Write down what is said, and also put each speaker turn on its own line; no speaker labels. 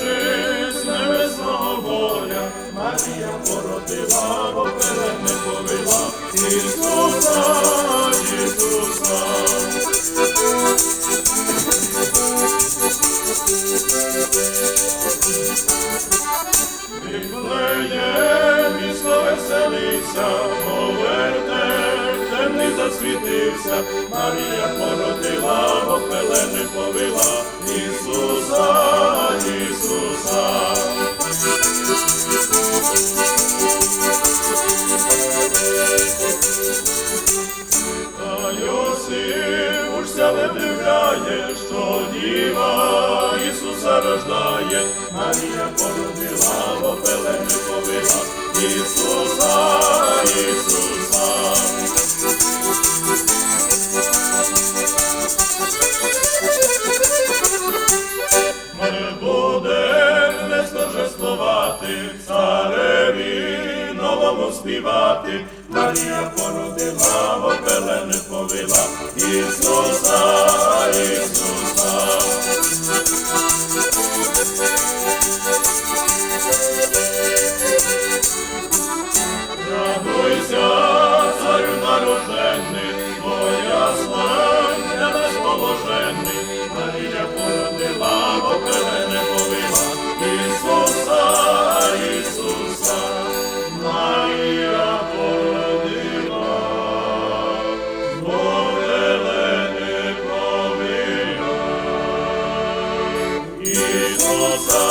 Лежи з небесного боля, Марія породила, бо перед не повела Ісуса, Ісуса. Віклеє місто веселиться, поверне, темний засвітився, Марія породила, бо пелени повила. Не вдивляє, що діва Ісуса рождає, Марія породила, попелени повела, Ісуса, Ісуса. славу співати, Марія породила, бо пелене повела Ісуса, Ісуса. Радуйся, царю народжений, моя славня безположений, Марія породила, бо пелене повела Ісуса, Ісуса. Jesus.